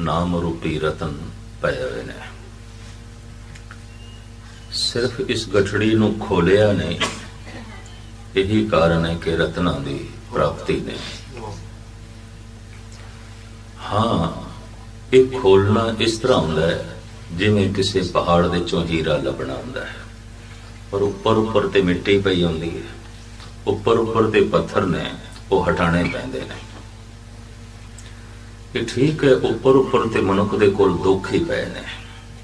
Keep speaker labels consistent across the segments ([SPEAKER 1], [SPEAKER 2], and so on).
[SPEAKER 1] ਨਾਮ ਰੂਪੀ ਰਤਨ ਪਏ ਹੋਏ ਨੇ। ਸਿਰਫ ਇਸ ਗਠੜੀ ਨੂੰ ਖੋਲਿਆ ਨਹੀਂ, ਇਹੀ ਕਾਰਨ ਹੈ ਕਿ ਰਤਨਾਂ ਦੀ ਪ੍ਰਾਪਤੀ ਨੇ। ਹਾਂ, ਇਹ ਖੋਲਣਾ ਇਸ ਤਰ੍ਹਾਂ ਹੁੰਦਾ ਹੈ, ਜਿਵੇਂ ਕਿਸੇ ਪਹਾੜ ਦੇ ਚੋਂ ਹੀਰਾ ਲੱਭਣਾ ਹੁੰਦਾ ਹੈ। ਪਰ ਉੱਪਰ ਉੱਪਰ ਤੇ ਮਿੱਟੀ ਪਈ ਹੁੰਦੀ ਹੈ। ਉੱਪਰ ਉੱਪਰ ਤੇ ਪੱਥਰ ਨੇ, ਉਹ ਹਟਾਣੇ ਪੈਂਦੇ ਨੇ। ਇਹ ਠੀਕ ਹੈ, ਉੱਪਰ ਉੱਪਰ ਤੇ ਮਨੁੱਖ ਦੇ ਕੋਲ ਦੁੱਖ ਹੀ ਪਏ ਨੇ।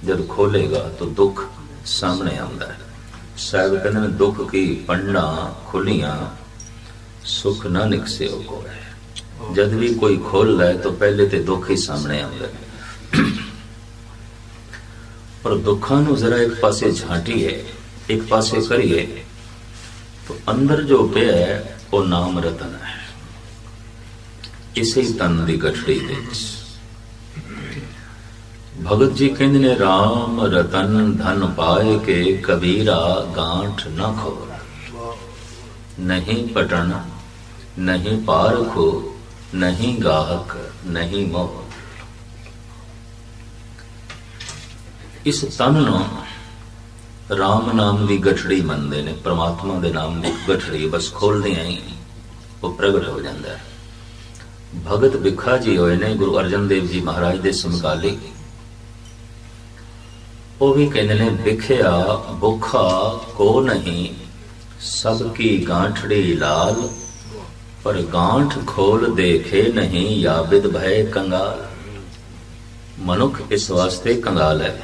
[SPEAKER 1] ਜਦ ਖੋਲੇਗਾ ਤਾਂ ਦੁੱਖ ਸਾਹਮਣੇ ਆਉਂਦਾ ਹੈ। ਸਾਹਿਬ ਕਹਿੰਦੇ ਨੇ, ਦੁੱਖ ਕੀ? ਪੰਡਾ ਖੁੱਲੀਆਂ, ਸੁਖ ਨਾ ਨਿਕਸਿਓ ਕੋਏ। ਜਦ ਵੀ ਕੋਈ ਖੋਲ ਲੈ ਤਾਂ ਪਹਿਲੇ ਤੇ ਦੁੱਖ ਹੀ ਸਾਹਮਣੇ ਆਉਂਦਾ ਨੇ। ਪਰ ਦੁੱਖਾਂ ਨੂੰ ਜ਼ਰਾ ਇੱਕ ਪਾਸੇ ਝਾਂਟੀਏ, ਇੱਕ ਪਾਸੇ ਕਰੀਏ, ਤਾਂ ਅੰਦਰ ਜੋ ਪਿਆ ਹੈ, ਉਹ ਨਾਮ ਰਤਨ ਹੈ। ਇਸੇ ਤਨ ਦੀ ਗਠੜੀ ਵਿੱਚ। ਭਗਤ ਜੀ ਕਹਿੰਦੇ ਨੇ RAM ਰਤਨ ਧਨ ਪਾਏ ਕੇ ਕਬੀਰਾ ਗਾਂਠ ਨਾ ਖੋਲ ਨਹੀਂ ਪਟਣ, ਨਹੀਂ ਪਾਰਖੋ, ਨਹੀਂ ਗਾਹਕ, ਨਹੀਂ ਮੋਹ। ਇਸ ਤਨ ਨੂੰ RAM ਨਾਮ ਦੀ ਗਠੜੀ ਮੰਨਦੇ ਨੇ, ਪ੍ਰਮਾਤਮਾ ਦੇ ਨਾਮ ਦੀ ਗਠੜੀ ਬਸ ਖੋਲਦੇ ਆਂ ਉਹ ਪ੍ਰਗਟ ਹੋ ਜਾਂਦਾ ਹੈ। ਭਗਤ ਬਿਖਾ ਜੀ ਹੋਏ ਨੇ ਗੁਰੂ ਅਰਜਨ ਦੇਵ ਜੀ ਮਹਾਰਾਜ ਦੇ ਸਮਕਾਲੀ। ਉਹ ਵੀ ਕਹਿੰਦੇ ਨੇ, ਵਿਖਿਆ ਭੁੱਖਾ ਕੋ ਨਹੀਂ, ਸਭ ਕੀ ਗਾਂਠੜੀ ਲਾਲ, ਪਰ ਗਾਂਠ ਖੋਲ ਦੇਖੇ ਨਹੀਂ ਯਾਬਿਦ ਭੈ ਕੰਗਾਲ। ਮਨੁੱਖ ਇਸ ਵਾਸਤੇ ਕੰਗਾਲ ਹੈ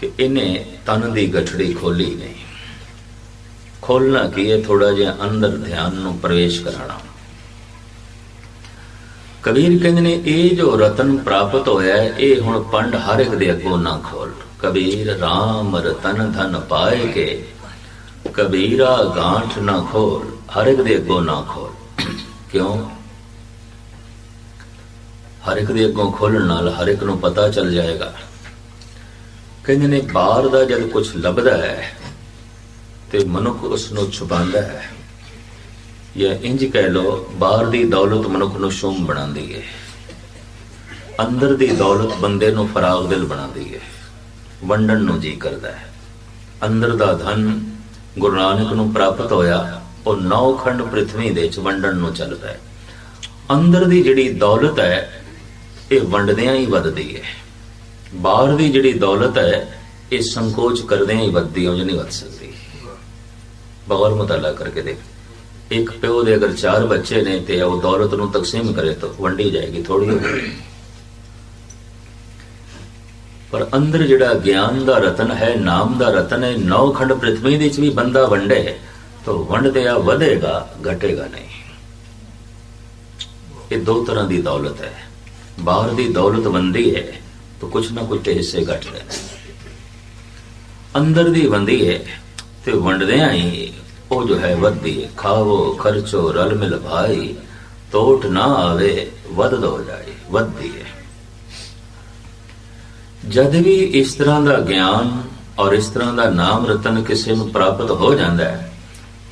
[SPEAKER 1] ਕਿ ਇਹਨੇ ਤਨ ਦੀ ਗਠੜੀ ਖੋਲੀ ਨਹੀਂ। ਖੋਲਣਾ ਕੀ ਹੈ? ਥੋੜਾ ਜਿਹਾ ਅੰਦਰ ਧਿਆਨ ਨੂੰ ਪ੍ਰਵੇਸ਼ ਕਰਾਣਾ ਕਬੀਰ ਕਹਿੰਦੇ ਨੇ, ਇਹ ਜੋ ਰਤਨ ਪ੍ਰਾਪਤ ਹੋਇਆ ਇਹ ਹੁਣ ਪੰਡ ਹਰ ਇੱਕ ਦੇ ਅੱਗੋਂ ਨਾ ਖੋਲ। ਕਬੀਰ RAM ਰਤਨ ਧਨ ਪਾਏ ਕੇ, ਕਬੀਰਾ ਗਾਂਠ ਨਾ ਖੋਲ, ਹਰ ਇੱਕ ਦੇ ਅੱਗੋਂ ਨਾ ਖੋਲ। ਕਿਉਂ? ਹਰ ਇੱਕ ਦੇ ਅੱਗੋਂ ਖੋਲਣ ਨਾਲ ਹਰ ਇੱਕ ਨੂੰ ਪਤਾ ਚੱਲ ਜਾਏਗਾ। ਕਹਿੰਦੇ ਨੇ, ਬਾਹਰ ਦਾ ਜਦ ਕੁਝ ਲੱਭਦਾ ਹੈ, ਤੇ ਮਨੁੱਖ ਉਸ ਨੂੰ ਛੁਪਾਉਂਦਾ ਹੈ। ਜਾਂ ਇੰਜ ਕਹਿ ਲੋ ਬਾਹਰ ਦੀ ਦੌਲਤ ਮਨੁੱਖ ਨੂੰ ਸ਼ੂਮ ਬਣਾਉਂਦੀ ਹੈ ਅੰਦਰ ਦੀ ਦੌਲਤ ਬੰਦੇ ਨੂੰ ਫਰਾਗ ਦਿਲ ਬਣਾਉਂਦੀ ਹੈ ਵੰਡਣ ਨੂੰ ਜੀ ਕਰਦਾ ਹੈ। ਅੰਦਰ ਦਾ ਧਨ ਗੁਰੂ ਨਾਨਕ ਨੂੰ ਪ੍ਰਾਪਤ ਹੋਇਆ, ਉਹ ਨੌ ਖੰਡ ਪ੍ਰithvi ਦੇ ਚ ਵੰਡਣ ਨੂੰ ਚੱਲਦਾ ਹੈ। ਅੰਦਰ ਦੀ ਜਿਹੜੀ ਦੌਲਤ ਹੈ, ਇਹ ਵੰਡਦਿਆਂ ਹੀ ਵੱਧਦੀ ਹੈ ਬਾਹਰ ਦੀ ਜਿਹੜੀ ਦੌਲਤ ਹੈ, ਇਹ ਸੰਕੋਚ ਕਰਦਿਆਂ ਹੀ ਵੱਧਦੀ ਹੋ ਨਹੀਂ ਵੱਧ ਸਕਦੀ। ਬਗੌਰ ਮੁਤਾਲਾ ਕਰਕੇ ਦੇਖੋ। ਇੱਕ ਪਿਓ ਦੇ ਅਗਰ ਚਾਰ ਬੱਚੇ ਨੇ ਤੇ ਉਹ ਦੌਲਤ ਨੂੰ ਤਕਸੀਮ ਕਰੇ ਤਾਂ ਵੰਡੀ ਜਾਏਗੀ ਥੋੜੀ ਹੋਵੇਗੀ ਪਰ ਅੰਦਰ ਜਿਹੜਾ ਗਿਆਨ ਦਾ ਰਤਨ ਹੈ, ਨਾਮ ਦਾ ਰਤਨ ਹੈ ਨੌ ਖੰਡ ਪ੍ਰithvi ਦੇ ਵਿੱਚ ਵੀ ਬੰਦਾ ਵੰਡੇ, ਤਾਂ ਵੰਡਦੇ ਵਧੇਗਾ, ਘਟੇਗਾ ਨਹੀਂ। ਇਹ ਦੋ ਤਰ੍ਹਾਂ ਦੀ ਦੌਲਤ ਹੈ। ਬਾਹਰ ਦੀ ਦੌਲਤ ਬੰਦੀ ਹੈ, ਤਾਂ ਕੁਛ ਨਾ ਕੁਛ ਤੇ ਹਿੱਸੇ ਘਟ ਰਹੇ ਅੰਦਰ ਦੀ ਬੰਦੀ ਹੈ, ਤੇ ਵੰਡਦਿਆਂ ਹੀ ਉਹ ਜੋ ਹੈ ਵੱਧਦੀ ਹੈ ਖਾਵੋ, ਖਰਚੋ, ਰਲ ਮਿਲ ਭਾਈ, ਤੋਟ ਨਾ ਆਵੇ, ਵੱਧ ਹੋ ਜਾਏ ਵੱਧਦੀ ਹੈ। ਜਦ ਵੀ ਇਸ ਤਰ੍ਹਾਂ ਦਾ ਗਿਆਨ ਔਰ ਇਸ ਤਰ੍ਹਾਂ ਦਾ ਨਾਮ ਰਤਨ ਕਿਸੇ ਨੂੰ ਪ੍ਰਾਪਤ ਹੋ ਜਾਂਦਾ ਹੈ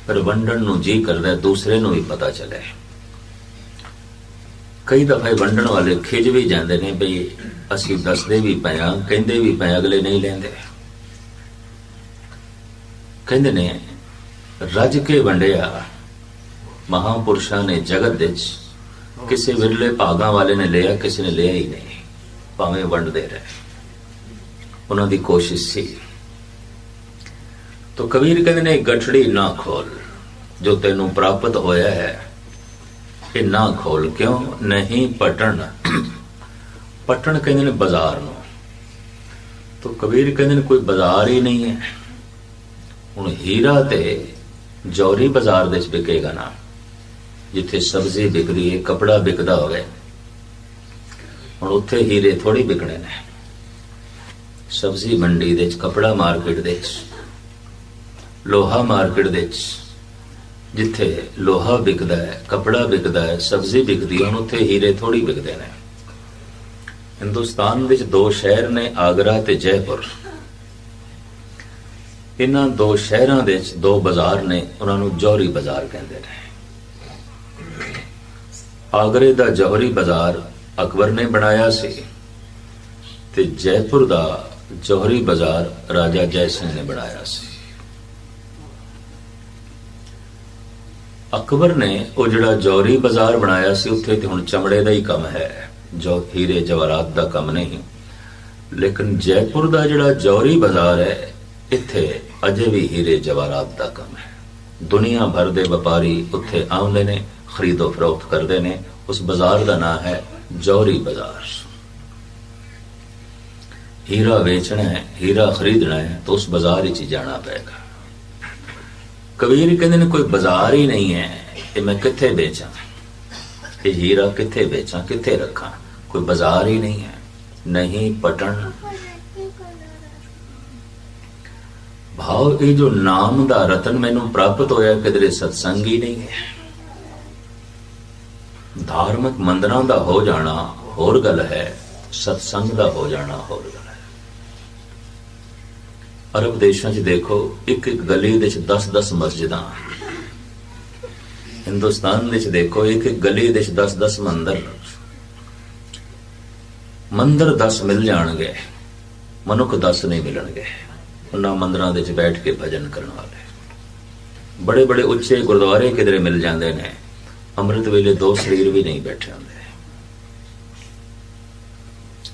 [SPEAKER 1] ਪਰ ਵੰਡਣ ਨੂੰ ਜੀ ਕਰਦਾ ਦੂਸਰੇ ਨੂੰ ਵੀ ਪਤਾ ਚੱਲੇ। ਕਈ ਦਫਾ ਵੰਡਣ ਵਾਲੇ ਖਿਜ ਵੀ ਜਾਂਦੇ ਨੇ ਬਈ, ਅਸੀਂ ਦੱਸਦੇ ਵੀ ਪਿਆ ਕਹਿੰਦੇ ਵੀ ਪਏ ਅਗਲੇ ਨਹੀਂ ਲੈਂਦੇ। ਕਹਿੰਦੇ ਨੇ ਰੱਜ ਕੇ ਵੰਡਿਆ। ਮਹਾਪੁਰਸ਼ਾਂ ਨੇ ਜਗਤ ਵਿੱਚ ਕਿਸੇ ਵਿਰਲੇ ਭਾਗਾਂ ਵਾਲੇ ਨੇ ਲਿਆ, ਕਿਸੇ ਨੇ ਲਿਆ ਹੀ ਨਹੀਂ। ਭਾਵੇਂ ਵੰਡਦੇ ਰਹੇ। ਉਹਨਾਂ ਦੀ ਕੋਸ਼ਿਸ਼ ਸੀ। ਤੋ ਕਬੀਰ ਕਹਿੰਦੇ ਨੇ, ਗਠੜੀ ਨਾ ਖੋਲ। ਜੋ ਤੈਨੂੰ ਪ੍ਰਾਪਤ ਹੋਇਆ ਹੈ, ਇਹ ਨਾ ਖੋਲ। ਕਿਉਂ? ਨਹੀਂ, ਪਟਣ। ਪਟਣ ਕਹਿੰਦੇ ਨੇ ਬਾਜ਼ਾਰ ਨੂੰ। ਤੋ ਕਬੀਰ ਕਹਿੰਦੇ ਨੇ, ਕੋਈ ਬਾਜ਼ਾਰ ਹੀ ਨਹੀਂ ਹੈ। ਹੁਣ ਹੀਰਾ ਤੇ ਜੌਰੀ ਬਾਜ਼ਾਰ ਦੇ ਵਿੱਚ ਵਿਕੇਗਾ ਨਾ, ਜਿੱਥੇ ਸਬਜ਼ੀ ਵਿਕਦੀ ਹੈ ਕਪੜਾ ਵਿਕਦਾ ਹੋਵੇ। ਹੁਣ ਉੱਥੇ ਹੀਰੇ ਥੋੜੀ ਵਿਕਣੇ ਨੇ। ਸਬਜ਼ੀ ਮੰਡੀ ਦੇ ਵਿੱਚ, ਕਪੜਾ ਮਾਰਕੀਟ ਦੇ ਵਿੱਚ, ਲੋਹਾ ਮਾਰਕੀਟ ਦੇ ਵਿੱਚ, ਜਿੱਥੇ ਲੋਹਾ ਵਿਕਦਾ ਹੈ, ਕਪੜਾ ਵਿਕਦਾ ਹੈ, ਸਬਜ਼ੀ ਵਿਕਦੀ ਹੈ, ਹੁਣ ਉੱਥੇ ਹੀਰੇ ਥੋੜੀ ਵਿਕਦੇ ਨੇ। ਹਿੰਦੁਸਤਾਨ ਵਿੱਚ ਦੋ ਸ਼ਹਿਰ ਨੇ, ਆਗਰਾ ਤੇ ਜੈਪੁਰ। ਇਹਨਾਂ ਦੋ ਸ਼ਹਿਰਾਂ ਦੇ ਵਿੱਚ ਦੋ ਬਾਜ਼ਾਰ ਨੇ, ਉਹਨਾਂ ਨੂੰ ਜੌਹਰੀ ਬਾਜ਼ਾਰ ਕਹਿੰਦੇ ਨੇ। ਆਗਰੇ ਦਾ ਜੌਹਰੀ ਬਾਜ਼ਾਰ ਅਕਬਰ ਨੇ ਬਣਾਇਆ ਸੀ ਤੇ ਜੈਪੁਰ ਦਾ ਜੋਹਰੀ ਬਾਜ਼ਾਰ ਰਾਜਾ ਜੈ ਸਿੰਘ ਨੇ ਬਣਾਇਆ ਸੀ। ਅਕਬਰ ਨੇ ਉਹ ਜਿਹੜਾ ਜੌਹਰੀ ਬਾਜ਼ਾਰ ਬਣਾਇਆ ਸੀ, ਉੱਥੇ ਤੇ ਹੁਣ ਚਮੜੇ ਦਾ ਹੀ ਕੰਮ ਹੈ। ਜੋ, ਹੀਰੇ ਜਵਾਹਰਾਤ ਦਾ ਕੰਮ ਨਹੀਂ। ਲੇਕਿਨ ਜੈਪੁਰ ਦਾ ਜਿਹੜਾ ਜੌਹਰੀ ਬਾਜ਼ਾਰ ਹੈ, ਇੱਥੇ ਅਜੇ ਵੀ ਹੀਰੇ ਜਵਾਹਰਾਤ ਦਾ ਕੰਮ ਹੈ। ਦੁਨੀਆ ਭਰ ਦੇ ਵਪਾਰੀ ਉੱਥੇ ਆਉਂਦੇ ਨੇ, ਖਰੀਦੋ ਫਰੋਖਤ ਕਰਦੇ ਨੇ। ਉਸ ਬਾਜ਼ਾਰ ਦਾ ਨਾਮ ਹੈ ਜੌਹਰੀ ਬਾਜ਼ਾਰ। ਹੀਰਾ ਵੇਚਣਾ ਹੈ, ਹੀਰਾ ਖਰੀਦਣਾ ਹੈ, ਤਾਂ ਉਸ ਬਾਜ਼ਾਰ ਵਿੱਚ ਹੀ ਜਾਣਾ ਪਏਗਾ। ਕਬੀਰ ਕਹਿੰਦੇ ਨੇ, ਕੋਈ ਬਾਜ਼ਾਰ ਹੀ ਨਹੀਂ ਹੈ ਤੇ ਮੈਂ ਕਿੱਥੇ ਵੇਚਾਂ? ਇਹ ਹੀਰਾ ਕਿੱਥੇ ਵੇਚਾਂ, ਕਿੱਥੇ ਰੱਖਾਂ? ਕੋਈ ਬਾਜ਼ਾਰ ਹੀ ਨਹੀਂ ਹੈ। ਨਹੀਂ ਪਟਣ ਭਾਵ ਇਹ ਜੋ ਨਾਮ ਦਾ ਰਤਨ ਮੈਨੂੰ ਪ੍ਰਾਪਤ ਹੋਇਆ ਕਿਦਰੇ ਸਤਸੰਗ ਹੀ ਨਹੀਂ ਹੈ। ਧਾਰਮਿਕ ਮੰਦਰਾਂ ਦਾ ਹੋ ਜਾਣਾ ਹੋਰ ਗੱਲ ਹੈ, ਸਤਸੰਗ ਦਾ ਹੋ ਜਾਣਾ ਹੋਰ ਗੱਲ ਹੈ। ਅਰਬ ਦੇਸ਼ਾਂ 'ਚ ਦੇਖੋ, ਇੱਕ ਇੱਕ ਗਲੀ ਦੇ 'ਚ 10-10 ਮਸਜਿਦਾਂ। ਹਿੰਦੁਸਤਾਨ ਵਿੱਚ ਦੇਖੋ, ਇੱਕ ਇੱਕ ਗਲੀ ਦੇ 'ਚ 10-10 ਮੰਦਰ। ਮੰਦਰ 10 ਮਿਲ ਜਾਣਗੇ, ਮਨੁੱਖ 10 ਨਹੀਂ ਮਿਲਣਗੇ। ਉਹਨਾਂ ਮੰਦਰਾਂ ਦੇ 'ਚ ਬੈਠ ਕੇ ਭਜਨ ਕਰਨ ਵਾਲੇ ਬੜੇ ਬੜੇ ਉੱਚੇ ਗੁਰਦੁਆਰੇ ਕਿਧਰੇ ਮਿਲ ਜਾਂਦੇ ਨੇ ਅੰਮ੍ਰਿਤ ਵੇਲੇ ਦੋ ਸਰੀਰ ਵੀ ਨਹੀਂ ਬੈਠੇ ਹੁੰਦੇ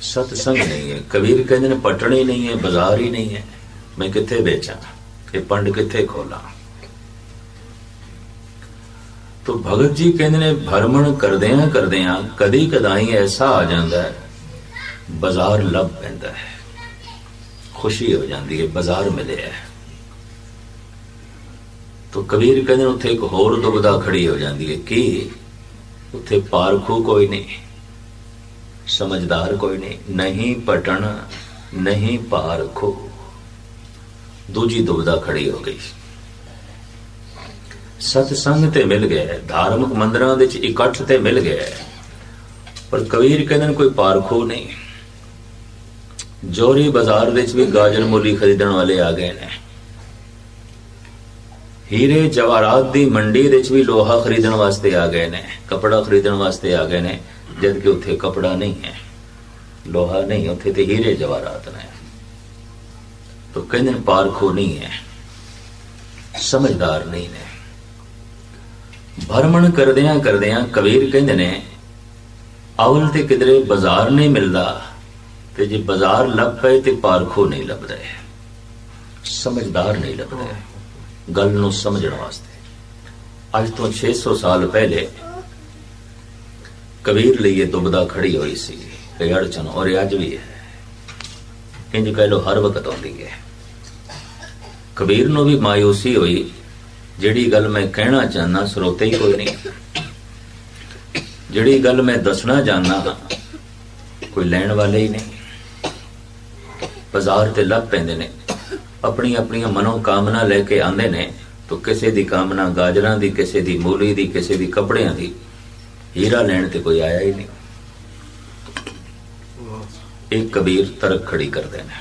[SPEAKER 1] ਸਤ ਸੰਗ ਨਹੀਂ ਹੈ ਕਬੀਰ ਕਹਿੰਦੇ ਨੇ ਪਟਣੀ ਨਹੀਂ ਹੈ ਬਾਜ਼ਾਰ ਹੀ ਨਹੀਂ ਹੈ ਮੈਂ ਕਿੱਥੇ ਵੇਚਾਂ ਇਹ ਪੰਡ ਕਿੱਥੇ ਖੋਲਾਂ ਤੋ ਭਗਤ ਜੀ ਕਹਿੰਦੇ ਨੇ ਭਰਮਣ ਕਰਦਿਆਂ ਕਰਦਿਆਂ ਕਦੀ ਕਦਾਈ ਐਸਾ ਆ ਜਾਂਦਾ ਹੈ ਬਾਜ਼ਾਰ ਲੱਭ ਪੈਂਦਾ ਹੈ ਖੁਸ਼ੀ ਹੋ ਜਾਂਦੀ ਹੈ, ਬਾਜ਼ਾਰ ਮਿਲਿਆ ਹੈ। ਤੋ ਕਬੀਰ ਕਹਿੰਦੇ ਉੱਥੇ ਇੱਕ ਹੋਰ ਦੁਬਦਾ ਖੜੀ ਹੋ ਜਾਂਦੀ ਹੈ ਕਿ ਉੱਥੇ ਪਾਰਖੂ ਕੋਈ ਨਹੀਂ, ਸਮਝਦਾਰ ਕੋਈ ਨਹੀਂ ਨਹੀਂ ਪਟਣ, ਨਹੀਂ ਪਾਰਖੂ। ਦੂਜੀ ਦੁਬਦਾ ਖੜੀ ਹੋ ਗਈ। ਸਤ ਸੰਗ ਤੇ ਮਿਲ ਗਿਆ ਧਾਰਮਿਕ ਮੰਦਰਾਂ ਵਿੱਚ ਇਕੱਠ ਤੇ ਮਿਲ ਗਿਆ ਪਰ ਕਬੀਰ ਕਹਿੰਦੇ ਨੇ, ਕੋਈ ਪਾਰਖੂ ਨਹੀਂ। ਜੋਰੀ ਬਾਜ਼ਾਰ ਵਿੱਚ ਵੀ ਗਾਜਰ ਮੂਲੀ ਖਰੀਦਣ ਵਾਲੇ ਆ ਗਏ ਨੇ। ਹੀਰੇ ਜਵਾਹਰਾਤ ਦੀ ਮੰਡੀ ਵਿੱਚ ਵੀ ਲੋਹਾ ਖਰੀਦਣ ਵਾਸਤੇ ਆ ਗਏ ਨੇ, ਕਪੜਾ ਖਰੀਦਣ ਵਾਸਤੇ ਆ ਗਏ ਨੇ ਜਦ ਕਿ ਉੱਥੇ ਕਪੜਾ ਨਹੀਂ ਹੈ। ਲੋਹਾ ਨਹੀਂ, ਉੱਥੇ ਤੇ ਹੀਰੇ ਜਵਾਹਰਾਤ ਨੇ। ਤੋ ਕਹਿੰਦੇ ਨੇ ਪਾਰਖੋ ਨਹੀਂ ਹੈ, ਸਮਝਦਾਰ ਨਹੀਂ ਨੇ। ਭਰਮਣ ਕਰਦਿਆਂ ਕਰਦਿਆਂ ਕਬੀਰ ਕਹਿੰਦੇ ਨੇ, ਅਵਲ ਤੇ ਕਿਧਰੇ ਬਾਜ਼ਾਰ ਨਹੀਂ ਮਿਲਦਾ। ਤੇ ਜੇ ਬਾਜ਼ਾਰ ਲੱਭ ਪਏ ਤੇ ਪਾਰਖੋ ਨਹੀਂ ਲੱਭਦਾ ਸਮਝਦਾਰ ਨਹੀਂ ਲੱਭਦਾ ਗੱਲ ਨੂੰ ਸਮਝਣ ਵਾਸਤੇ। ਅੱਜ ਤੋਂ 600 ਸਾਲ ਪਹਿਲੇ ਕਬੀਰ ਲਈ ਇਹ ਦੁਬਦਾ ਖੜੀ ਹੋਈ ਸੀ। ਇਹ ਅੜਚਨ ਔਰ ਇਹ ਅੱਜ ਵੀ ਹੈ। ਇੰਜ ਕਹਿ ਲੋ ਹਰ ਵਕਤ ਆਉਂਦੀ ਹੈ। ਕਬੀਰ ਨੂੰ ਵੀ ਮਾਇੂਸੀ ਹੋਈ। ਜਿਹੜੀ ਗੱਲ ਮੈਂ ਕਹਿਣਾ ਚਾਹਨਾ ਸਰੋਤੇ ਹੀ ਕੋਈ ਨਹੀਂ। ਜਿਹੜੀ ਗੱਲ ਮੈਂ ਦੱਸਣਾ ਚਾਹਨਾ ਕੋਈ ਲੈਣ ਵਾਲੇ ਹੀ ਨਹੀਂ। ਬਾਜ਼ਾਰ ਤੇ ਲੱਭ ਪੈਂਦੇ ਨੇ। ਆਪਣੀ ਆਪਣੀਆਂ ਮਨੋ ਕਾਮਨਾ ਲੈ ਕੇ ਆਂਦੇ ਨੇ ਤਾਂ ਕਿਸੇ ਦੀ ਕਾਮਨਾ ਗਾਜਰਾਂ ਦੀ, ਕਿਸੇ ਦੀ ਮੂਲੀ ਦੀ, ਕਿਸੇ ਦੀ ਕੱਪੜਿਆਂ ਦੀ। ਹੀਰਾ ਲੈਣ ਤੇ ਕੋਈ ਆਇਆ ਹੀ ਨਹੀਂ। ਇਹ ਕਬੀਰ ਤਰਕ ਖੜੀ ਕਰਦੇ ਨੇ।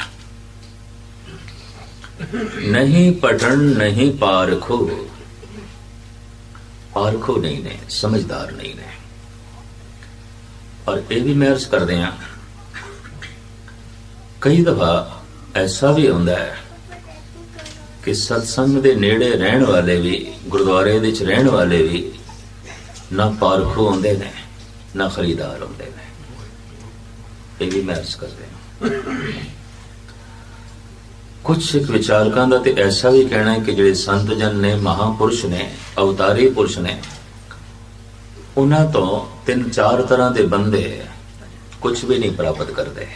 [SPEAKER 1] ਨਹੀਂ ਪਟਣ ਨਹੀਂ ਪਾਰਖੋ। ਪਾਰਖੋ ਨਹੀਂ ਨੇ, ਸਮਝਦਾਰ ਨਹੀਂ ਨੇ। ਔਰ ਇਹ ਵੀ ਮੈਂ ਅਰਜ਼ ਕਰਦੇ ਆ ਕਈ ਦਫਾ ਐਸਾ ਵੀ ਹੁੰਦਾ ਹੈ ਕਿ ਸਤਸੰਗ ਦੇ ਨੇੜੇ ਰਹਿਣ ਵਾਲੇ ਵੀ, ਗੁਰਦੁਆਰੇ ਦੇ ਵਿੱਚ ਰਹਿਣ ਵਾਲੇ ਵੀ ਨਾ ਪਾਰਖੋ ਹੁੰਦੇ ਨੇ, ਨਾ ਖਰੀਦਾਰ ਹੁੰਦੇ ਨੇ। ਇਹ ਵੀ ਮੈਂ ਅਰਜ਼ ਕਰਦੇ ਹਾਂ। ਕੁਝ ਸਿੱਖ ਵਿਚਾਰਕਾਂ ਦਾ ਤੇ ਐਸਾ ਵੀ ਕਹਿਣਾ ਹੈ ਕਿ ਜਿਹੜੇ ਸੰਤ ਜਨ ਨੇ, ਮਹਾਪੁਰਸ਼ ਨੇ, ਅਵਤਾਰੀ ਪੁਰਸ਼ ਨੇ, ਉਹਨਾਂ ਤੋਂ ਤਿੰਨ ਚਾਰ ਤਰ੍ਹਾਂ ਦੇ ਬੰਦੇ ਕੁਝ ਵੀ ਨਹੀਂ ਪ੍ਰਾਪਤ ਕਰਦੇ।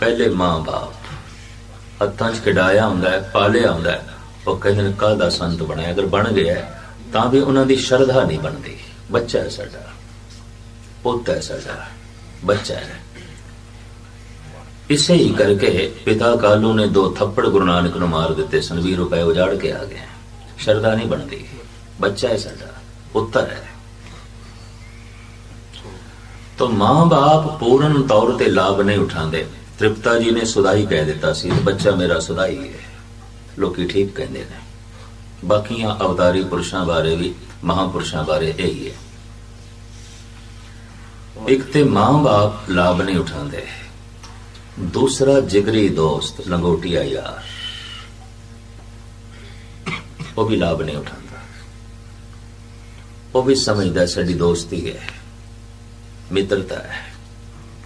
[SPEAKER 1] ਪਹਿਲੇ ਮਾਂ-ਬਾਪ ਹੱਥਾਂ 'ਚ ਖਿਡਾਇਆ ਹੁੰਦਾ ਹੈ, ਪਾਲਿਆ ਹੁੰਦਾ ਹੈ, ਉਹ ਕਹਿੰਦੇ ਨੇ, ਕਾਹਦਾ ਸੰਤ ਬਣਿਆ? ਅਗਰ ਬਣ ਗਿਆ ਤਾਂ ਵੀ ਉਹਨਾਂ ਦੀ ਸ਼ਰਧਾ ਨਹੀਂ ਬਣਦੀ। ਬੱਚਾ ਹੈ ਸਾਡਾ, ਪੁੱਤ ਹੈ ਸਾਡਾ, ਬੱਚਾ ਹੈ। ਇਸੇ ਹੀ ਕਰਕੇ ਪਿਤਾ ਕਾਲੂ ਨੇ ਦੋ ਥੱਪੜ ਗੁਰੂ ਨਾਨਕ ਨੂੰ ਮਾਰ ਦਿੱਤੇ ਸਨ 20 ਰੁਪਏ ਉਜਾੜ ਕੇ ਆ ਗਏ। ਸ਼ਰਧਾ ਨਹੀਂ ਬਣਦੀ। ਬੱਚਾ ਹੈ ਸਾਡਾ, ਪੁੱਤਰ ਹੈ। तो ਮਾਂ-ਬਾਪ ਪੂਰਨ ਤੌਰ ਤੇ ਲਾਭ ਨਹੀਂ ਉਠਾਉਂਦੇ। ਤ੍ਰਿਪਤਾ ਜੀ ਨੇ ਸੁਦਾਈ ਕਹਿ ਦਿੱਤਾ ਸੀ ਬੱਚਾ ਮੇਰਾ ਸੁਦਾਈ ਹੈ ਲੋਕੀ ਠੀਕ ਕਹਿੰਦੇ ਨੇ ਬਾਕੀਆਂ ਅਵਤਾਰੀ ਪੁਰਸ਼ਾਂ ਬਾਰੇ ਵੀ ਮਹਾਪੁਰਸ਼ਾਂ ਬਾਰੇ ਇਹੀ ਹੈ ਇੱਕ ਤੇ ਮਾਂ-ਬਾਪ ਲਾਭ ਨਹੀਂ ਉਠਾਉਂਦੇ ਦੂਸਰਾ ਜਿਗਰੀ ਦੋਸਤ ਲੰਗੋਟੀਆ ਯਾਰ ਉਹ ਵੀ ਲਾਭ ਨਹੀਂ ਉਠਾਉਂਦਾ ਉਹ ਵੀ ਸਮਝਦਾ ਸਾਡੀ ਦੋਸਤੀ ਹੈ ਮਿੱਤਰਤਾ ਹੈ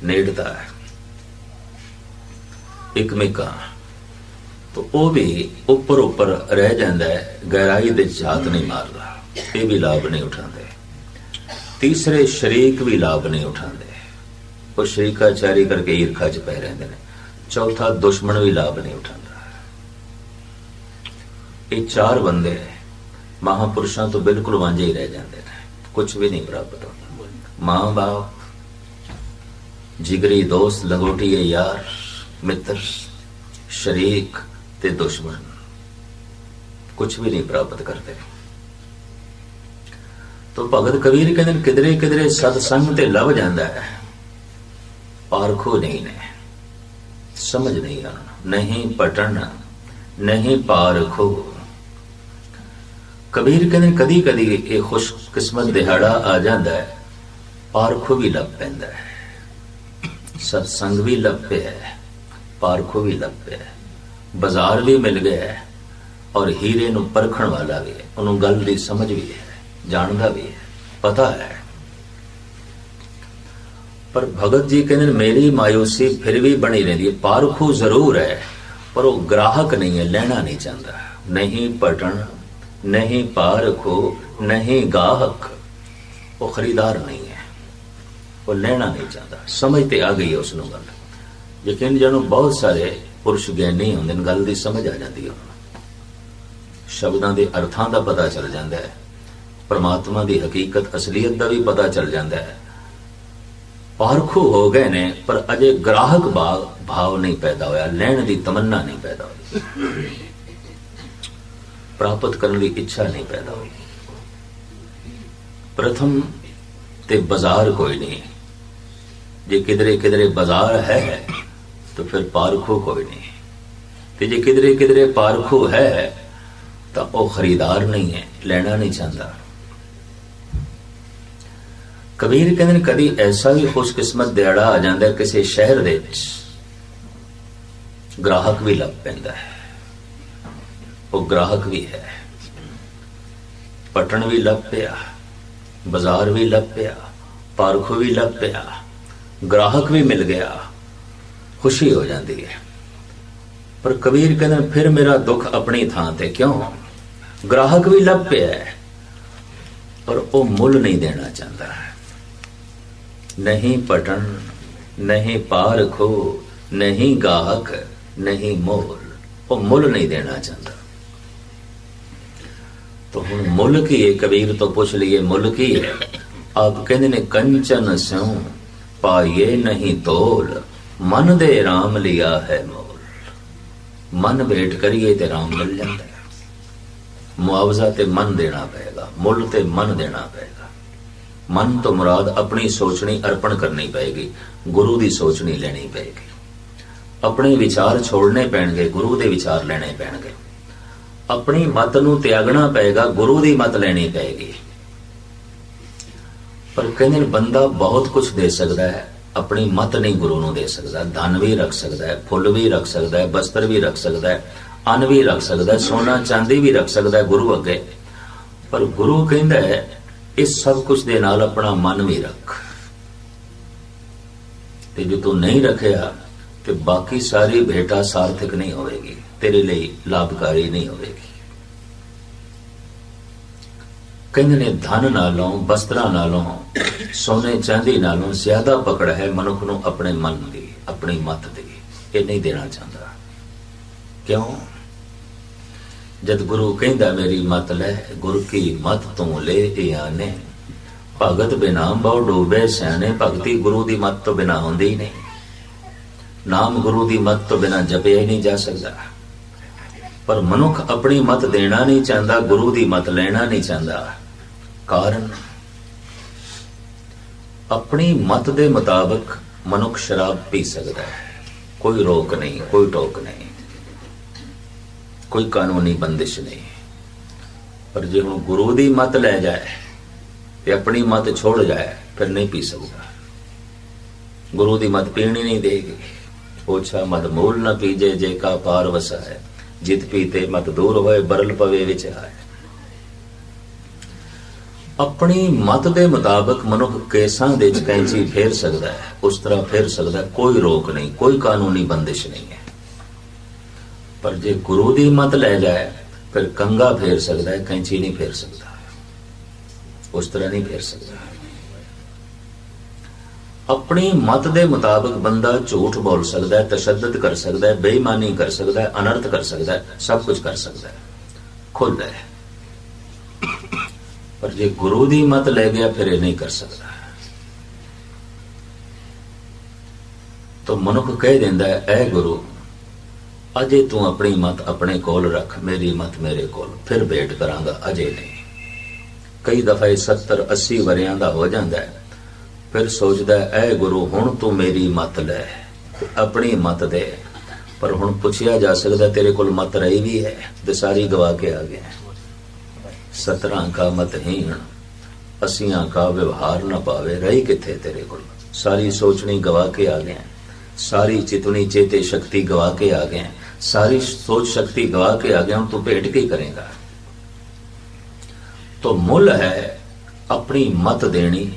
[SPEAKER 1] ਨੇੜਤਾ ਹੈ ਇੱਕ ਤੋ ਉਹ ਵੀ ਉੱਪਰ ਉੱਪਰ ਰਹਿ ਜਾਂਦਾ ਹੈ, ਗਹਿਰਾਈ ਦੇ ਝਾਤ ਨਹੀਂ ਮਾਰਦਾ, ਇਹ ਵੀ ਲਾਭ ਨਹੀਂ ਉਠਾਉਂਦੇ। ਤੀਸਰੇ ਸ਼ਰੀਕ ਵੀ ਲਾਭ ਨਹੀਂ ਉਠਾਉਂਦੇ। ਉਹ ਸ਼ਰੀਕਾਚਾਰੀ ਕਰਕੇ ਈਰਖਾ ਚ ਪੈ ਰਹਿੰਦੇ ਨੇ। ਚੌਥਾ ਦੁਸ਼ਮਣ ਵੀ ਲਾਭ ਨਹੀਂ ਉਠਾਉਂਦਾ। ਇਹ ਚਾਰ ਬੰਦੇ ਨੇ ਮਹਾਪੁਰਸ਼ਾਂ ਤੋਂ ਬਿਲਕੁਲ ਵਾਂਝੇ ਹੀ ਰਹਿ ਜਾਂਦੇ ਨੇ। ਕੁਝ ਵੀ ਨਹੀਂ ਪ੍ਰਾਪਤ ਹੁੰਦਾ। ਮਾਂ ਬਾਪ ਜਿਗਰੀ ਦੋਸਤ ਲੰਗੋਟੀਏ ਯਾਰ। ਮਿੱਤਰ, ਸ਼ਰੀਕ ਤੇ ਦੁਸ਼ਮਣ। ਕੁਝ ਵੀ ਨਹੀਂ ਪ੍ਰਾਪਤ ਕਰਦੇ। ਤੋ ਭਗਤ ਕਬੀਰ ਕਹਿੰਦੇ ਨੇ, ਕਿਧਰੇ ਕਿਧਰੇ ਸਤ ਸੰਗ ਤੇ ਲੱਭ ਜਾਂਦਾ ਹੈ। ਪਾਰਖੋ ਨਹੀਂ ਨੇ। ਸਮਝ ਨਹੀਂ ਆਣਾ ਨਹੀਂ ਪਟਣ, ਨਹੀਂ ਪਾਰਖੋ। ਕਬੀਰ ਕਹਿੰਦੇ ਕਦੀ ਕਦੀ ਇਹ ਖੁਸ਼ ਕਿਸਮਤ ਦਿਹਾੜਾ ਆ ਜਾਂਦਾ ਹੈ। ਪਾਰਖੋ ਵੀ ਲੱਭ ਪੈਂਦਾ ਹੈ। ਸਤ ਸੰਗ ਵੀ ਲੱਭ ਪਿਆ ਹੈ। ਪਾਰਖੋ ਵੀ ਲੱਗ ਪਿਆ ਬਾਜ਼ਾਰ ਵੀ ਮਿਲ ਗਿਆ ਹੈ ਔਰ ਹੀਰੇ ਨੂੰ ਪਰਖਣ ਵਾਲਾ ਵੀ ਹੈ। ਉਹਨੂੰ ਗੱਲ ਦੀ ਸਮਝ ਵੀ ਹੈ, ਜਾਣਦਾ ਵੀ ਹੈ, ਪਤਾ ਹੈ। ਪਰ ਭਗਤ ਜੀ ਕਹਿੰਦੇ ਮੇਰੀ ਮਾਇੂਸੀ ਫਿਰ ਵੀ ਬਣੀ ਰਹਿੰਦੀ ਹੈ। ਪਾਰਖੂ ਜ਼ਰੂਰ ਹੈ, ਪਰ ਉਹ ਗ੍ਰਾਹਕ ਨਹੀਂ ਹੈ, ਲੈਣਾ ਨਹੀਂ ਚਾਹੁੰਦਾ। ਨਹੀਂ ਪਟਣ, ਨਹੀਂ ਪਾਰਖੋ, ਨਹੀਂ ਗਾਹਕ। ਉਹ ਖਰੀਦਾਰ ਨਹੀਂ ਹੈ। ਉਹ ਲੈਣਾ ਨਹੀਂ ਚਾਹੁੰਦਾ। ਸਮਝ ਤੇ ਆ ਗਈ ਹੈ ਉਸ ਨੂੰ ਗੱਲ। ਯਕੀਨ ਜਾਣੋ ਬਹੁਤ ਸਾਰੇ ਪੁਰਸ਼ ਗਿਆਨੀ ਹੁੰਦੇ ਨੇ, ਗੱਲ ਦੀ ਸਮਝ ਆ ਜਾਂਦੀ ਹੈ। ਸ਼ਬਦਾਂ ਦੇ ਅਰਥਾਂ ਦਾ ਪਤਾ ਚੱਲ ਜਾਂਦਾ ਹੈ। ਪਰਮਾਤਮਾ ਦੀ ਹਕੀਕਤ, ਅਸਲੀਅਤ ਦਾ ਵੀ ਪਤਾ ਚੱਲ ਜਾਂਦਾ ਹੈ। ਪਾਰਖੂ ਹੋ ਗਏ ਨੇ, ਪਰ ਅਜੇ ਗ੍ਰਾਹਕ ਭਾਵ ਭਾਵ ਨਹੀਂ ਪੈਦਾ ਹੋਇਆ, ਲੈਣ ਦੀ ਤਮੰਨਾ ਨਹੀਂ ਪੈਦਾ ਹੋਈ। ਪ੍ਰਾਪਤ ਕਰਨ ਦੀ ਇੱਛਾ ਨਹੀਂ ਪੈਦਾ ਹੋਈ। ਪ੍ਰਥਮ ਤੇ ਬਾਜ਼ਾਰ ਕੋਈ ਨਹੀਂ। ਜੇ ਕਿਧਰੇ ਕਿਧਰੇ ਬਾਜ਼ਾਰ ਹੈ ਤਾਂ ਫਿਰ ਪਾਰਖੋ ਕੋਈ ਨਹੀਂ ਤੇ ਜੇ ਕਿਧਰੇ ਕਿਧਰੇ ਪਾਰਖੋ ਹੈ ਤਾਂ ਉਹ ਖਰੀਦਾਰ ਨਹੀਂ ਹੈ ਲੈਣਾ ਨਹੀਂ ਚਾਹੁੰਦਾ ਕਬੀਰ ਕਹਿੰਦੇ ਨੇ ਕਦੀ ਐਸਾ ਵੀ ਖੁਸ਼ਕਿਸਮਤ ਦਿਹਾੜਾ ਆ ਜਾਂਦਾ ਹੈ ਕਿਸੇ ਸ਼ਹਿਰ ਦੇ ਵਿੱਚ ਗ੍ਰਾਹਕ ਵੀ ਲੱਭ ਪੈਂਦਾ ਹੈ ਉਹ ਗ੍ਰਾਹਕ ਵੀ ਹੈ ਪਟਣ ਵੀ ਲੱਭ ਪਿਆ ਬਾਜ਼ਾਰ ਵੀ ਲੱਭ ਪਿਆ ਪਾਰਖੋ ਵੀ ਲੱਭ ਪਿਆ ਗ੍ਰਾਹਕ ਵੀ ਮਿਲ ਗਿਆ ਖੁਸ਼ੀ ਹੋ ਜਾਂਦੀ ਹੈ। ਪਰ ਕਬੀਰ ਕਹਿੰਦੇ, ਫਿਰ ਮੇਰਾ ਦੁੱਖ ਆਪਣੀ ਥਾਂ ਤੇ ਕਿਉਂ? ਗ੍ਰਾਹਕ ਵੀ ਲੱਭ ਪਿਆ ਪਰ ਉਹ ਮੁੱਲ ਨਹੀਂ ਦੇਣਾ ਚਾਹੁੰਦਾ ਨਹੀਂ ਪਟਣ, ਨਹੀਂ ਪਾਰਖੋ ਨਹੀਂ ਗਾਹਕ, ਨਹੀਂ ਮੋਲ, ਉਹ ਮੁੱਲ ਨਹੀਂ ਦੇਣਾ ਚਾਹੁੰਦਾ। ਤਾਂ ਹੁਣ ਮੁੱਲ ਕੀ ਹੈ? ਕਬੀਰ ਤੋਂ ਪੁੱਛ ਲਈਏ, ਮੁੱਲ ਕੀ ਹੈ? ਆਪ ਕਹਿੰਦੇ ਨੇ, ਕੰਚਨ ਸਿਉ ਪਾਈਏ ਨਹੀਂ ਤੋਲ ਮਨ ਦੇ ਰਾਮ ਲਿਆ ਹੈ ਮੋਲ। ਮਨ ਵੇਟ ਕਰੀਏ ਤੇ RAM ਮਿਲ ਜਾਂਦਾ ਹੈ। ਮੁਆਵਜ਼ਾ ਤੇ ਮਨ ਦੇਣਾ ਪਏਗਾ, ਮੁੱਲ ਤੇ ਮਨ ਦੇਣਾ ਪਏਗਾ। ਮਨ ਤੋਂ ਮੁਰਾਦ ਆਪਣੀ ਸੋਚਣੀ ਅਰਪਣ ਕਰਨੀ ਪਏਗੀ, ਗੁਰੂ ਦੀ ਸੋਚਣੀ ਲੈਣੀ ਪਏਗੀ। ਆਪਣੇ ਵਿਚਾਰ ਛੋੜਨੇ ਪੈਣਗੇ, ਗੁਰੂ ਦੇ ਵਿਚਾਰ ਲੈਣੇ ਪੈਣਗੇ। ਆਪਣੀ ਮਤ ਨੂੰ ਤਿਆਗਣਾ ਪਏਗਾ, ਗੁਰੂ ਦੀ ਮਤ ਲੈਣੀ ਪਏਗੀ। ਪਰ ਕਹਿੰਦੇ ਬੰਦਾ ਬਹੁਤ ਕੁਝ ਦੇ ਸਕਦਾ ਹੈ। ਆਪਣੀ ਮਤ ਨਹੀਂ ਗੁਰੂ ਨੂੰ ਦੇ ਸਕਦਾ, ਧਨ ਵੀ ਰੱਖ ਸਕਦਾ ਹੈ, ਫੁੱਲ ਵੀ ਰੱਖ ਸਕਦਾ ਹੈ, ਬਸਤਰ ਵੀ ਰੱਖ ਸਕਦਾ ਹੈ, ਅੰਨ ਵੀ ਰੱਖ ਸਕਦਾ ਹੈ, ਸੋਨਾ ਚਾਂਦੀ ਵੀ ਰੱਖ ਸਕਦਾ ਹੈ ਗੁਰੂ ਅੱਗੇ। ਪਰ ਗੁਰੂ ਕਹਿੰਦਾ ਹੈ ਇਸ ਸਭ ਕੁਝ ਦੇ ਨਾਲ ਆਪਣਾ ਮਨ ਵੀ ਰੱਖ। ਤੇ ਜੇ ਤੂੰ ਨਹੀਂ ਰੱਖਿਆ, ਤੇ ਬਾਕੀ ਸਾਰੀ ਭੇਟਾ ਸਾਰਥਕ ਨਹੀਂ ਹੋਵੇਗੀ, ਤੇਰੇ ਲਈ ਲਾਭਕਾਰੀ ਨਹੀਂ ਹੋਵੇਗੀ। ਕਹਿੰਦੇ ਨੇ, ਧਨ ਨਾਲੋਂ ਬਸਤਰਾਂ ਨਾਲੋਂ, ਸੋਨੇ ਚਾਂਦੀ ਨਾਲੋਂ ਜ਼ਿਆਦਾ ਪਕੜ ਹੈ ਮਨੁੱਖ ਨੂੰ ਆਪਣੇ ਮਨ ਦੀ, ਆਪਣੀ ਮਤ ਦੀ। ਇਹ ਨਹੀਂ ਦੇਣਾ ਚਾਹੁੰਦਾ। ਕਿਉਂ? ਜਦ ਗੁਰੂ ਕਹਿੰਦਾ, ਮੇਰੀ ਮਤ ਲੈ, ਗੁਰ ਕੀ ਮਤ ਤੂੰ ਲੈ, ਇਹ ਆਨੇ। ਭਗਤ ਬਿਨਾ ਬਹੁ ਡੋਬੇ, ਸਿਆਣੇ ਭਗਤੀ ਗੁਰੂ ਦੀ ਮਤ ਤੋਂ ਬਿਨਾ ਹੁੰਦੀ ਹੀ ਨਹੀਂ। ਨਾਮ ਗੁਰੂ ਦੀ ਮਤ ਤੋਂ ਬਿਨਾ ਜਪਿਆ ਹੀ ਨਹੀਂ ਜਾ ਸਕਦਾ। ਪਰ ਮਨੁੱਖ ਆਪਣੀ ਮਤ ਦੇਣਾ ਨਹੀਂ ਚਾਹੁੰਦਾ, ਗੁਰੂ ਦੀ ਮਤ ਲੈਣਾ ਨਹੀਂ ਚਾਹੁੰਦਾ। ਕਾਰਨ? ਆਪਣੀ ਮਤ ਦੇ ਮੁਤਾਬਕ ਮਨੁੱਖ ਸ਼ਰਾਬ ਪੀ ਸਕਦਾ ਹੈ। ਕੋਈ ਰੋਕ ਨਹੀਂ, ਕੋਈ ਟੋਕ ਨਹੀਂ। ਕੋਈ ਕਾਨੂੰਨੀ ਬੰਦਿਸ਼ ਨਹੀਂ। ਪਰ ਜੇ ਹੁਣ ਗੁਰੂ ਦੀ ਮਤ ਲੈ ਜਾਏ ਤੇ ਆਪਣੀ ਮਤ ਛੋੜ ਜਾਏ, ਫਿਰ ਨਹੀਂ ਪੀ ਸਕਦਾ। ਗੁਰੂ ਦੀ ਮਤ ਪੀਣੀ ਨਹੀਂ ਦੇਗੀ। ਪੋਛਾ ਮਦ ਮੂਲ ਨ ਪੀਜੇ, ਜੇ ਕਾ ਪਾਰ ਵਸਾ। ਹੈ ਜਿਤ ਪੀਤੇ ਮਤ ਦੂਰ ਹੋਏ, ਬਰਲ ਪਵੇ ਵਿੱਚ ਆਏ। ਆਪਣੀ ਮਤ ਦੇ ਮੁਤਾਬਕ ਮਨੁੱਖ ਕੇਸਾਂ ਦੇ ਵਿੱਚ ਕੈਂਚੀ ਫੇਰ ਸਕਦਾ ਹੈ। ਉਸ ਤਰ੍ਹਾਂ ਫੇਰ ਸਕਦਾ ਕੋਈ ਰੋਕ ਨਹੀਂ, ਕੋਈ ਕਾਨੂੰਨੀ ਬੰਦਿਸ਼ ਨਹੀਂ ਹੈ। ਪਰ ਜੇ ਗੁਰੂ ਦੀ ਮਤ ਲੈ ਜਾਏ, ਫਿਰ ਕੰਗਾ ਫੇਰ ਸਕਦਾ ਹੈ, ਕੈਂਚੀ ਨਹੀਂ ਫੇਰ ਸਕਦਾ। ਉਸ ਤਰ੍ਹਾਂ ਨਹੀਂ ਫੇਰ ਸਕਦਾ। ਆਪਣੀ ਮਤ ਦੇ ਮੁਤਾਬਕ ਬੰਦਾ ਝੂਠ ਬੋਲ ਸਕਦਾ ਹੈ, ਤਸ਼ੱਦਦ ਕਰ ਸਕਦਾ ਹੈ, ਬੇਈਮਾਨੀ ਕਰ ਸਕਦਾ ਹੈ, ਅਨਰਥ ਕਰ ਸਕਦਾ ਹੈ, ਸਭ ਕੁਝ ਕਰ ਸਕਦਾ ਹੈ। ਖੁੱਲ੍ਹ ਹੈ। ਪਰ ਜੇ ਗੁਰੂ ਦੀ ਮਤ ਲੈ ਗਿਆ ਫਿਰ ਇਹ ਨਹੀਂ ਕਰ ਸਕਦਾ। ਤਾਂ ਮਨੁੱਖ ਕਹਿ ਦਿੰਦਾ ਹੈ ਐ ਗੁਰੂ ਅਜੇ ਤੂੰ ਆਪਣੀ ਮਤ ਆਪਣੇ ਕੋਲ ਰੱਖ ਮੇਰੀ ਮਤ ਮੇਰੇ ਕੋਲ ਫਿਰ ਵੇਟ ਕਰਾਂਗਾ ਅਜੇ ਨਹੀਂ। ਕਈ ਦਫਾ 70 80 ਵਰਿਆਂ ਦਾ ਹੋ ਜਾਂਦਾ ਫਿਰ ਸੋਚਦਾ ਹੈ, ਐ ਗੁਰੂ ਹੁਣ ਤੂੰ ਮੇਰੀ ਮਤ ਲੈ ਆਪਣੀ ਮਤ ਦੇ। ਪਰ ਹੁਣ ਪੁੱਛਿਆ ਜਾ ਸਕਦਾ ਤੇਰੇ ਕੋਲ ਮਤ ਰਹੀ ਵੀ ਹੈ? ਤੇ ਸਾਰੀ ਗਵਾ ਕੇ ਆ ਗਿਆ। ਸਤਰਾਂ ਕਾ ਮਤਹੀਣ ਅਸੀਆਂ ਕਾ ਵਿਵਹਾਰ ਨਾ ਪਾਵੇ, ਰਹੀ ਕਿੱਥੇ ਤੇਰੇ ਕੋਲ? ਸਾਰੀ ਸੋਚਣੀ ਗਵਾ ਕੇ ਆ ਗਏ ਸਾਰੀ ਚਿਤਨੀ ਚੇਤੇ ਸ਼ਕਤੀ ਗਵਾ ਕੇ ਆ ਗਏ ਸਾਰੀ ਸੋਚ ਸ਼ਕਤੀ ਗਵਾ ਕੇ ਆ ਗਏ ਹੁਣ ਤੂੰ ਭੇਟ ਕੀ ਕਰੇਗਾ? ਤੋ ਮੁੱਲ ਹੈ ਆਪਣੀ ਮਤ ਦੇਣੀ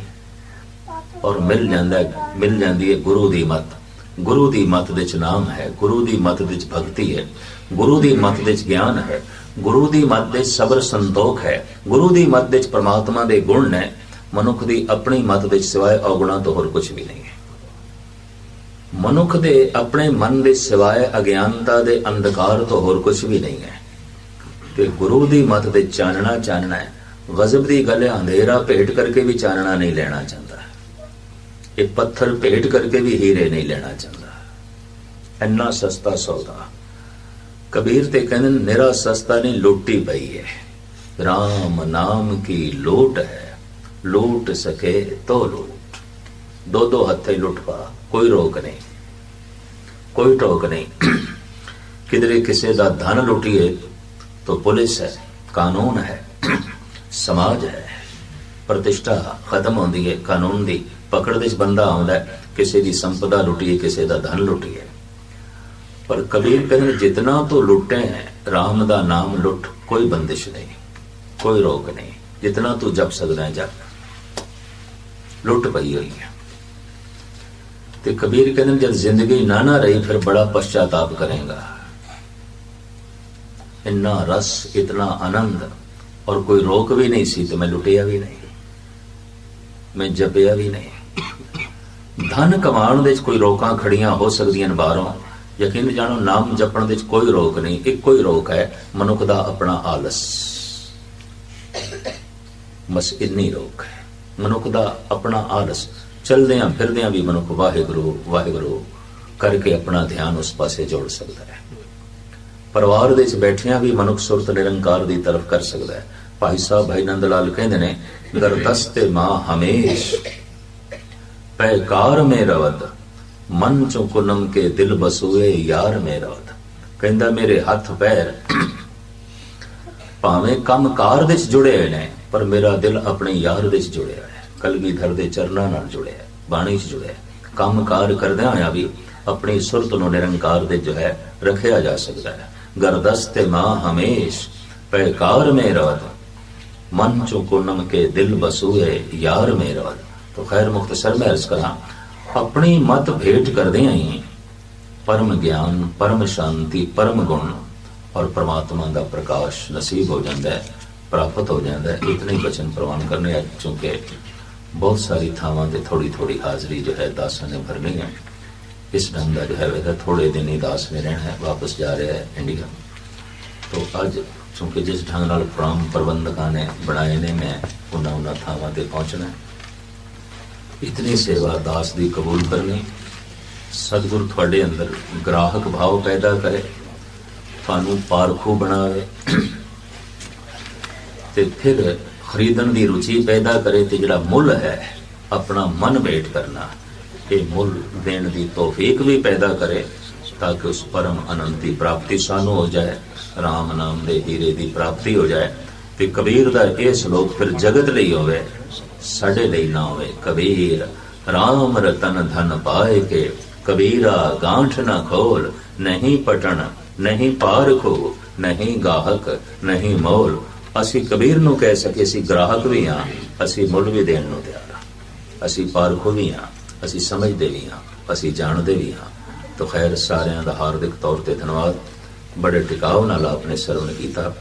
[SPEAKER 1] ਔਰ ਮਿਲ ਜਾਂਦਾ ਮਿਲ ਜਾਂਦੀ ਹੈ ਗੁਰੂ ਦੀ ਮਤ। ਗੁਰੂ ਦੀ ਮਤ ਵਿੱਚ ਨਾਮ ਹੈ, ਗੁਰੂ ਦੀ ਮਤ ਵਿੱਚ ਭਗਤੀ ਹੈ। ਗੁਰੂ ਦੀ ਮਤ ਵਿੱਚ ਗਿਆਨ ਹੈ। ਗੁਰੂ ਦੀ ਮਤ ਦੇ ਸਬਰ ਸੰਤੋਖ ਹੈ। ਗੁਰੂ ਦੀ ਮਤ ਦੇ ਪ੍ਰਮਾਤਮਾ ਦੇ ਗੁਣ ਨੇ, ਮਨੁੱਖ ਦੀ ਆਪਣੀ ਮਤ ਦੇ ਸਿਵਾਏ ਔਗੁਣਾ ਤੋਂ ਹੋਰ ਕੁਝ ਵੀ ਨਹੀਂ ਹੈ। ਮਨੁੱਖ ਦੇ ਆਪਣੇ ਮਨ ਦੇ ਸਿਵਾਏ ਅਗਿਆਨਤਾ ਦੇ ਅੰਧਕਾਰ ਤੋਂ ਹੋਰ ਕੁਝ ਵੀ ਨਹੀਂ ਹੈ। ਤੇ ਗੁਰੂ ਦੀ ਮਤ ਦੇ ਚਾਨਣਾ ਚਾਨਣਾ ਹੈ। ਗਜ਼ਬ ਦੀ ਗੱਲ ਹੈ ਅੰਧੇਰਾ ਭੇਟ ਕਰਕੇ ਵੀ ਚਾਨਣਾ ਨਹੀਂ ਲੈਣਾ ਚਾਹੁੰਦਾ। ਇਹ ਪੱਥਰ ਭੇਟ ਕਰਕੇ ਵੀ ਹੀਰੇ ਨਹੀਂ ਲੈਣਾ ਚਾਹੁੰਦਾ। ਇੰਨਾ ਸਸਤਾ ਸੌਦਾ। ਕਬੀਰ ਤੇ ਕਹਿੰਦੇ ਨੇ, ਨਿਰਾ ਸਸਤਾ ਨਹੀਂ ਲੁੱਟੀ ਪਈ ਹੈ RAM ਨਾਮ ਕੀ ਲੋਟ ਹੈ ਲੂਟ ਸਕੇ ਤੋ ਲੂਟ ਦੋ ਦੋ ਹੱਥੇ ਲੁੱਟ ਪਾ ਕੋਈ ਰੋਕ ਨਹੀਂ ਕੋਈ ਟੋਕ ਨਹੀਂ ਕਿਧਰੇ ਕਿਸੇ ਦਾ ਧਨ ਲੁੱਟੀਏ तो पुलिस है कानून है ਸਮਾਜ ਹੈ ਪ੍ਰਤਿਸ਼ਠਾ ਖਤਮ ਹੁੰਦੀ ਹੈ ਕਾਨੂੰਨ ਦੀ ਪਕੜ ਦੇ ਵਿੱਚ ਬੰਦਾ ਆਉਂਦਾ ਹੈ ਕਿਸੇ ਦੀ ਸੰਪਦਾ ਲੁੱਟੀਏ ਕਿਸੇ ਦਾ ਧਨ ਲੁੱਟੀਏ ਪਰ ਕਬੀਰ ਕਹਿੰਦੇ ਜਿਤਨਾ ਤੂੰ ਲੁੱਟੇ ਹੈ RAM ਦਾ ਨਾਮ ਲੁੱਟ, ਕੋਈ ਬੰਦਿਸ਼ ਨਹੀਂ, ਕੋਈ ਰੋਕ ਨਹੀਂ। ਜਿਤਨਾ ਤੂੰ ਜਪ ਸਕਦਾ ਹੈ ਜਪ। ਲੁੱਟ ਪਈ ਹੋਈ ਹੈ ਤੇ ਕਬੀਰ ਕਹਿੰਦੇ ਜਦ ਜ਼ਿੰਦਗੀ ਨਾ ਨਾ ਰਹੀ, ਫਿਰ ਬੜਾ ਪਛਤਾਪ ਕਰੇਗਾ। ਇੰਨਾ ਰਸ, ਇਤਨਾ ਆਨੰਦ, ਔਰ ਕੋਈ ਰੋਕ ਵੀ ਨਹੀਂ ਸੀ, ਤੇ ਮੈਂ ਲੁੱਟਿਆ ਵੀ ਨਹੀਂ। ਮੈਂ ਜਪਿਆ ਵੀ ਨਹੀਂ। ਧਨ ਕਮਾਉਣ ਦੇ ਵਿੱਚ ਕੋਈ ਰੋਕਾਂ ਖੜੀਆਂ ਹੋ ਸਕਦੀਆਂ ਨੇ ਬਾਹਰੋਂ। ਯਕੀਨ ਜਾਣੋ, ਨਾਮ ਜਪਣ ਵਿੱਚ ਕੋਈ ਰੋਕ ਨਹੀਂ ਇੱਕੋ ਹੀ ਰੋਕ ਹੈ, ਮਨੁੱਖ ਦਾ ਆਪਣਾ ਆਲਸ। ਬਸ ਇੰਨੀ ਰੋਕ ਹੈ। ਮਨੁੱਖ ਦਾ ਆਪਣਾ ਆਲਸ। ਚਲਦਿਆਂ ਫਿਰਦਿਆਂ ਵੀ ਮਨੁੱਖ ਵਾਹਿਗੁਰੂ ਵਾਹਿਗੁਰੂ ਕਰਕੇ ਆਪਣਾ ਧਿਆਨ ਉਸ ਪਾਸੇ ਜੋੜ ਸਕਦਾ ਹੈ। ਪਰਿਵਾਰ ਦੇ ਵਿੱਚ ਬੈਠਿਆਂ ਵੀ ਮਨੁੱਖ ਸੁਰਤ ਨਿਰੰਕਾਰ ਦੀ ਤਰਫ ਕਰ ਸਕਦਾ ਹੈ। ਭਾਈ ਸਾਹਿਬ ਭਾਈ ਨੰਦ ਲਾਲ ਕਹਿੰਦੇ ਨੇ, ਗਰਦਸਤੇ ਮਾਂ ਹਮੇਸ਼ ਪੈਕਾਰ ਮੇ ਰਵਤ ਮਨ ਚੋਂ ਕੁਨਮ ਕੇ ਦਿਲ ਬਸੂਏ ਯਾਰ ਮੇ ਰਵਦ ਕਹਿੰਦਾ ਮੇਰੇ ਹੱਥ ਪੈਰ ਭਾਵੇਂ ਕੰਮਕਾਰ ਦੇ ਵਿੱਚ ਜੁੜੇ ਹੋਏ ਨੇ ਪਰ ਮੇਰਾ ਦਿਲ ਆਪਣੇ ਯਾਰ ਦੇ ਵਿੱਚ ਜੁੜਿਆ ਹੈ ਕਲਗੀਧਰ ਦੇ ਚਰਨਾਂ ਨਾਲ ਜੁੜਿਆ ਹੈ ਬਾਣੀ 'ਚ ਜੁੜਿਆ ਹੈ ਕੰਮਕਾਰ ਕਰਦਿਆਂ ਹੋਇਆਂ ਵੀ ਆਪਣੀ ਸੁਰਤ ਨੂੰ ਨਿਰੰਕਾਰ ਦੇ ਜੋ ਹੈ ਰੱਖਿਆ ਜਾ ਸਕਦਾ ਹੈ ਗਰਦਸਤੇ ਮਾਂ ਹਮੇਸ਼ ਪੈਕਾਰ ਮੇ ਰਵਦ मन चो पूनम के दिल बसूए यार में रवद तो खैर मुख्तसर में अर्ज करा ਆਪਣੀ ਮਤ ਭੇਟ ਕਰਦੇ ਆਂ ਪਰਮ ਗਿਆਨ, ਪਰਮ ਸ਼ਾਂਤੀ, ਪਰਮ ਗੁਣ ਔਰ ਪ੍ਰਮਾਤਮਾ ਦਾ ਪ੍ਰਕਾਸ਼ ਨਸੀਬ ਹੋ ਜਾਂਦਾ ਪ੍ਰਾਪਤ ਹੋ ਜਾਂਦਾ ਹੈ। ਇਤਨੇ ਬਚਨ ਪ੍ਰਵਾਨ ਕਰਨੇ ਅੱਜ ਚੁੱਕੇ ਬਹੁਤ ਸਾਰੀ ਥਾਵਾਂ ਤੇ ਥੋੜੀ ਥੋੜੀ ਹਾਜ਼ਰੀ ਜੋ ਹੈ ਦਾਸਾਂ ਨੇ ਭਰਨੀ ਹੈ। ਇਸ ਢੰਗ ਦਾ ਜੋ ਹੈ ਵੇਦਾ ਥੋੜੇ ਦਿਨ ਹੀ ਦਾਸ ਨੇ ਰਹਿਣਾ ਹੈ, ਵਾਪਸ ਜਾ ਰਿਹਾ ਹੈ ਇੰਡੀਆ। ਤੋਂ ਅੱਜ ਕਿਉਂਕਿ ਜਿਸ ਢੰਗ ਨਾਲ ਪ੍ਰੋਗਰਾਮ ਪ੍ਰਬੰਧਕਾਂ ਨੇ ਬਣਾਏ ਨੇ, ਮੈਂ ਉਹਨਾਂ ਉਹਨਾਂ ਥਾਵਾਂ ਤੇ ਪਹੁੰਚਣਾ ਇਤਨੀ ਸੇਵਾ ਦਾਸ ਦੀ ਕਬੂਲ ਕਰਨੀ। ਸਤਿਗੁਰ ਤੁਹਾਡੇ ਅੰਦਰ ਗ੍ਰਾਹਕ ਭਾਵ ਪੈਦਾ ਕਰੇ, ਤੁਹਾਨੂੰ ਪਾਰਖੂ ਬਣਾਵੇ। ਤੇ ਫਿਰ ਖਰੀਦਣ ਦੀ ਰੁਚੀ ਪੈਦਾ ਕਰੇ ਤੇ ਜਿਹੜਾ ਮੁੱਲ ਹੈ, ਆਪਣਾ ਮਨ ਭੇਟ ਕਰਨਾ। ਇਹ ਮੁੱਲ ਦੇਣ ਦੀ ਤੌਫੀਕ ਵੀ ਪੈਦਾ ਕਰੇ ਤਾਂ ਕਿ ਉਸ ਪਰਮ ਅਨੰਤ ਦੀ ਪ੍ਰਾਪਤੀ ਸਾਨੂੰ ਹੋ ਜਾਏ, ਰਾਮ ਨਾਮ ਦੇ ਹੀਰੇ ਦੀ ਪ੍ਰਾਪਤੀ ਹੋ ਜਾਏ। ਤੇ ਕਬੀਰ ਦਾ ਇਹ ਸ਼ਲੋਕ ਫਿਰ ਜਗਤ ਲਈ ਹੋਵੇ, ਸਾਡੇ ਲਈ ਨਾ ਹੋਵੇ। ਕਬੀਰ RAM ਰਤਨ ਧਨ ਪਾਏ ਕੇ, ਕਬੀਰਾ ਗਾਂਠ ਨਾ ਖੋਲ, ਨਹੀਂ ਪਟਣ, ਨਹੀਂ ਪਾਰ ਖੋ ਨਹੀਂ ਗਾਹਕ, ਨਹੀਂ ਮੋਲ। ਅਸੀਂ ਕਬੀਰ ਨੂੰ ਕਹਿ ਸਕੇ ਅਸੀਂ ਗ੍ਰਾਹਕ ਵੀ ਹਾਂ, ਅਸੀਂ ਮੁੱਲ ਵੀ ਦੇਣ ਨੂੰ ਤਿਆਰ ਹਾਂ। ਅਸੀਂ ਪਾਰਖੋ ਵੀ ਹਾਂ, ਅਸੀਂ ਸਮਝਦੇ ਵੀ ਹਾਂ, ਅਸੀਂ ਜਾਣਦੇ ਵੀ ਹਾਂ। ਤਾਂ ਖੈਰ, ਸਾਰਿਆਂ ਦਾ ਹਾਰਦਿਕ ਤੌਰ ਤੇ ਧੰਨਵਾਦ। ਬੜੇ ਟਿਕਾਉ ਨਾਲ ਆਪਨੇ ਸਰਵਣ ਕੀਤਾ।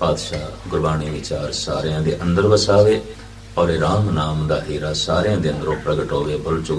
[SPEAKER 1] ਪਾਤਸ਼ਾਹ ਗੁਰਬਾਣੀ ਵਿਚਾਰ ਸਾਰਿਆਂ ਦੇ ਅੰਦਰ ਵਸਾਵੇ ਔਰ ਰਾਮ ਨਾਮ ਦਾ ਹੀਰਾ ਸਾਰਿਆਂ ਦੇ ਅੰਦਰੋਂ ਪ੍ਰਗਟ ਹੋਵੇ, ਬੁੱਲ ਚੁਗ